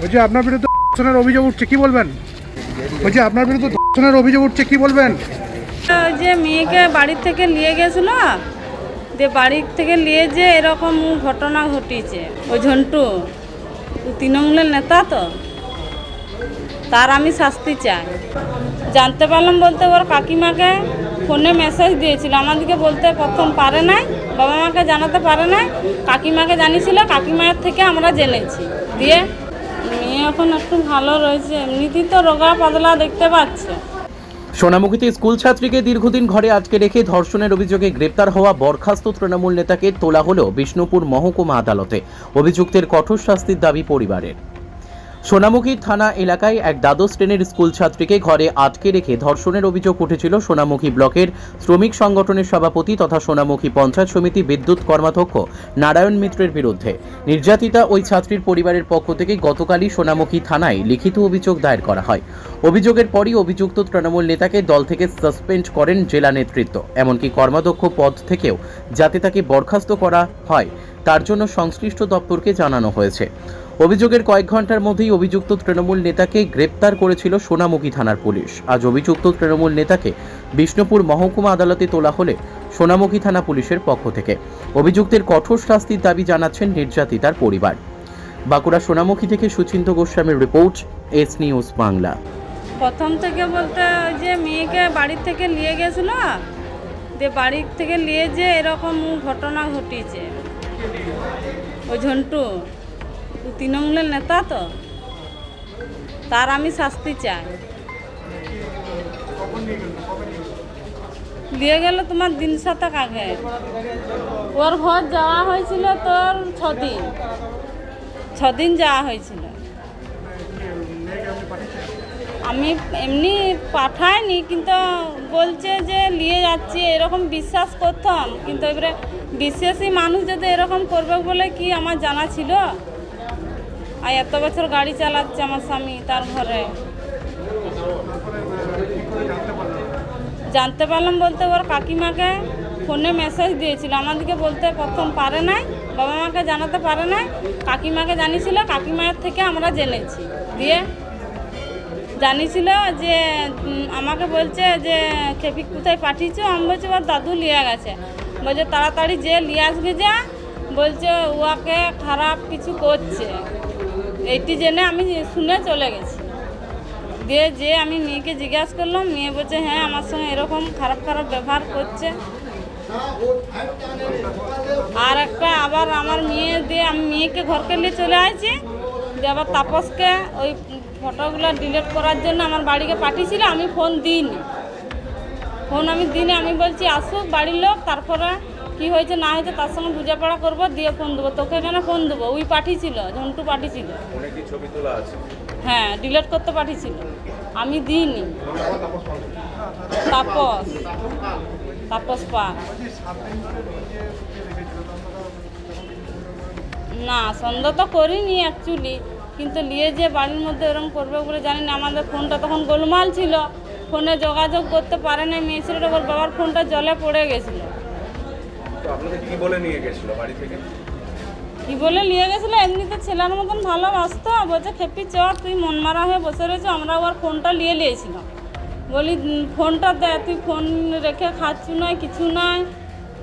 বলছি, আপনার বিরুদ্ধে ধর্ষণের অভিযোগ উঠছে, কি বলবেন? বলছি, আপনার বিরুদ্ধে ধর্ষণের অভিযোগ উঠছে, কি বলবেন? যে মেয়েকে বাড়ির থেকে নিয়ে গেছিল, যে বাড়ির থেকে নিয়ে যে এরকম ঘটনা ঘটিয়েছে ওই ঝন্টু তৃণমূলের নেতা তো, তার আমি শাস্তি চাই। জানতে পারলাম বলতে ওর কাকিমাকে ফোনে মেসেজ দিয়েছিল আমাদেরকে বলতে প্রথম পারে নাই, বাবা মাকে জানাতে পারে নাই, কাকিমাকে জানিয়েছিল কাকিমায়ের থেকে আমরা জেনেছি। দিয়ে এখন একটু ভালো রয়েছে। এমনিতেই তো রোগা পাতলা দেখতে পাচ্ছে। সোনামুখীতে স্কুল ছাত্রীকে দীর্ঘদিন ঘরে আটকে রেখে ধর্ষণের অভিযোগে গ্রেপ্তার হওয়া বরখাস্ত তৃণমূল নেতাকে তোলা হলো বিষ্ণুপুর মহকুমা আদালতে। অভিযুক্তের কঠোর শাস্তির দাবি পরিবারের। সোনামুখী থানা এলাকায় এক দ্বাদশ শ্রেণির স্কুল ছাত্রীকে ঘরে আটকে রেখে ধর্ষণের অভিযোগ উঠেছিল সোনামুখী ব্লকের শ্রমিক সংগঠনের সভাপতি তথা সোনামুখী পঞ্চায়েত সমিতি বিদ্যুৎ কর্মাধ্যক্ষ নারায়ণ মিত্রের বিরুদ্ধে। নির্যাতিতা ওই ছাত্রীর পরিবারের পক্ষ থেকে গতকালই সোনামুখী থানায় লিখিত অভিযোগ দায়ের করা হয়। অভিযোগের পরই অভিযুক্ত তৃণমূল নেতাকে দল থেকে সাসপেন্ড করেন জেলা নেতৃত্ব। এমনকি কর্মাধ্যক্ষ পদ থেকেও যাতে তাকে বরখাস্ত করা হয়, তার জন্য সংশ্লিষ্ট দপ্তরকে জানানো হয়েছে। অভিযোগের কয়েক ঘণ্টার মধ্যেই অভিযুক্ত তৃণমূল নেতাকে গ্রেপ্তার করেছিল সোনামুখী থানার পুলিশ। আজ অভিযুক্ত তৃণমূল নেতাকে বিষ্ণুপুর মহকুমা আদালতে তোলা হলে সোনামুখী থানা পুলিশের পক্ষ থেকে। অভিযুক্তের কঠোর শাস্তির দাবি জানাচ্ছেন নির্যাতিতার পরিবার। বাঁকুড়া সোনামুখী থেকে সুচিন্ত গোস্বামীর রিপোর্ট, এস নিউজ বাংলা। প্রথম থেকে বলতে যে মেয়েকে বাড়ির থেকে নিয়ে গেছিল যে বাড়ির থেকে নিয়ে যে এরকম ঘটনা ঘটিয়েছে। ওই ঝন্টু। তৃণমূলের নেতা তো। তার আমি শাস্তি চাই। নিয়ে গেল তোমার দিন শতক আগে। ওর ঘর যাওয়া হয়েছিল তোর ছদিন। ছদিন যাওয়া হয়েছিল। আমি এমনি পাঠাইনি, কিন্তু বলছে যে নিয়ে যাচ্ছি, এরকম বিশ্বাস করতাম। কিন্তু এবারে বিশ্বাসী মানুষ যদি এরকম করবে বলে কি আমার জানা ছিল? আর এত বছর গাড়ি চালাচ্ছে আমার স্বামী তার ঘরে। জানতে পারলাম বলতে ওর কাকিমাকে ফোনে মেসেজ দিয়েছিল। আমাদেরকে বলতে প্রথম পারে নাই, বাবা মাকে জানাতে পারে নাই, কাকিমাকে জানিয়েছিল কাকিমায়ের থেকে আমরা জেনেছি। দিয়ে জানিয়েছিল যে আমাকে বলছে যে, খেপি কোথায় পাঠিয়েছো? আমি বলছি, ওর দাদু লিয়ে গেছে। বলছে, তাড়াতাড়ি যে লিয়ে আসবে যা। বলছে, ওকে খারাপ কিছু করছে। এইটি জেনে আমি শুনে চলে গেছি। দিয়ে যে আমি মেয়েকে জিজ্ঞাসা করলাম, মেয়ে বলছে হ্যাঁ আমার সঙ্গে এরকম খারাপ খারাপ ব্যবহার করছে। আর একটা আবার আমার মেয়ে দিয়ে আমি মেয়েকে ঘরকে নিয়ে চলে আসছি দিয়ে আবার তাপসকে ওই ফটোগুলো ডিলিট করার জন্য আমার বাড়িকে পাঠিয়েছিল, আমি ফোন দিইনি। ফোন আমি দিনে আমি বলছি, আসুক বাড়ির লোক, তারপরে কি হয়েছে না হয়েছে তার সঙ্গে বুঝাপড়া করব দিয়ে ফোন দেবো। তোকে কেন ফোন দেবো? ওই পাঠিয়েছিল ঝন্টু পাঠিয়েছিল। হ্যাঁ ডিলিট করতে পাঠিয়েছিল। আমি দিইনি। তাপস তাপস পা। না সন্দেহ তো করিনি অ্যাকচুয়ালি কিন্তু নিয়ে যে বাড়ির মধ্যে এরকম করবে বলে জানি না। আমাদের ফোনটা তখন গোলমাল ছিল। ফোনে যোগাযোগ করতে পারে না মেয়ে ছেলেটা ওর বাবার ফোনটা জলে পড়ে গেছিল। তো আপনাদের কি বলে নিয়ে গেছিল বাড়ি থেকে? কি বলে নিয়ে গেছিল? এমনিতে ছেলের মতন ভালোবাসতো বলছে খেপি চ তুই মন মারা হয়ে বসে রয়েছে। আমরা ওর ফোনটা নিয়ে নিয়েছিলাম। বলি ফোনটা দে তুই ফোন রেখে খাচ্ছু নয় কিছু নয়।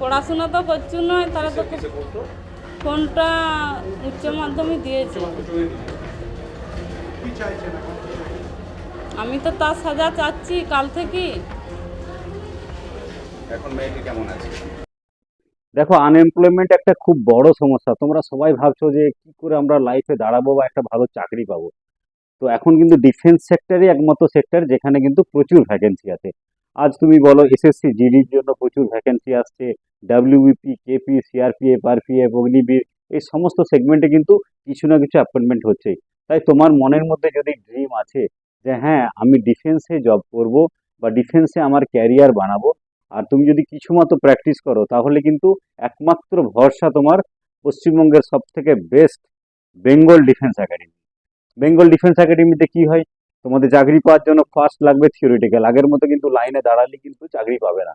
পড়াশোনা তো করছু নয় তাহলে তো ফোনটা উচ্চ মাধ্যমিক দিয়েছে। আমি তো তার সাজা চাচ্ছি কাল থেকে। এখন মেয়েটি কেমন আছে? দেখো আনএমপ্লয়মেন্ট একটা খুব বড় সমস্যা। তোমরা সবাই ভাবছ যে কি করে আমরা লাইফে দাঁড়াবো বা একটা ভালো চাকরি পাবো। তো এখন কিন্তু ডিফেন্স সেক্টরই একমাত্র সেক্টর যেখানে কিন্তু প্রচুর ভ্যাকেন্সি আছে। আজ তুমি বলো এসএসসি জিডির জন্য প্রচুর ভ্যাকেন্সি আসছে। WBP KP CRPF RPF Agniveer এই সমস্ত সেগমেন্টে কিন্তু কিছু না কিছু অ্যাপয়েন্টমেন্ট হচ্ছে তাই তোমার মনের মধ্যে যদি ড্রিম আছে যে হ্যাঁ আমি ডিফেন্সে জব করব বা ডিফেন্সে আমার ক্যারিয়ার বানাবো আর তুমি যদি কিছু মতো প্র্যাকটিস করো, তাহলে কিন্তু একমাত্র ভরসা তোমার পশ্চিমবঙ্গের সব থেকে best Bengal Defence Academy Bengal Defence একাডেমিতে কি হয়? তোমাদের চাকরি পাওয়ার জন্য ফার্স্ট লাগবে থিওরিটিক্যাল আগের মতো কিন্তু লাইনে দাঁড়ালে কিন্তু চাকরি পাবে না।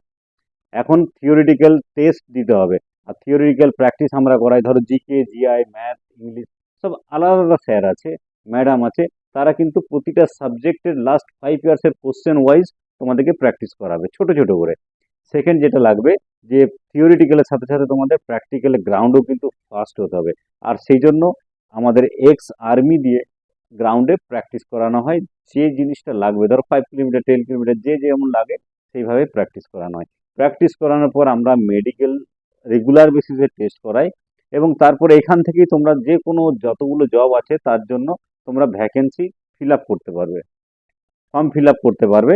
এখন থিওরিটিক্যাল টেস্ট দিতে হবে, আর থিওরিটিক্যাল প্র্যাকটিস আমরা করাই। ধরো জিকে জিআই ম্যাথ ইংলিশ সব আলাদা আলাদা স্যার আছে ম্যাডাম আছে, তারা কিন্তু প্রতিটা সাবজেক্টের লাস্ট ফাইভ ইয়ার্সের কোশ্চেন ওয়াইজ তোমাদেরকে প্র্যাকটিস করাবে, ছোট ছোট করে। সেকেন্ড যেটা লাগবে, যে থিওরিটিক্যালের সাথে সাথে তোমাদের প্র্যাকটিক্যাল গ্রাউন্ডও কিন্তু ফাস্ট হতে হবে। আর সেই জন্য আমাদের এক্স আর্মি দিয়ে গ্রাউন্ডে প্র্যাকটিস করানো হয়। যে জিনিসটা লাগবে, ধরো ফাইভ কিলোমিটার টেন কিলোমিটার যে যেমন লাগে, সেইভাবে প্র্যাকটিস করানো হয়। প্র্যাকটিস করানোর পর আমরা মেডিকেল রেগুলার বেসিসে টেস্ট করাই এবং তারপরে এখান থেকেই তোমরা যে কোনো যতগুলো জব আছে, তার জন্য তোমরা ভ্যাকেন্সি ফিল আপ করতে পারবে। ফর্ম ফিল আপ করতে পারবে।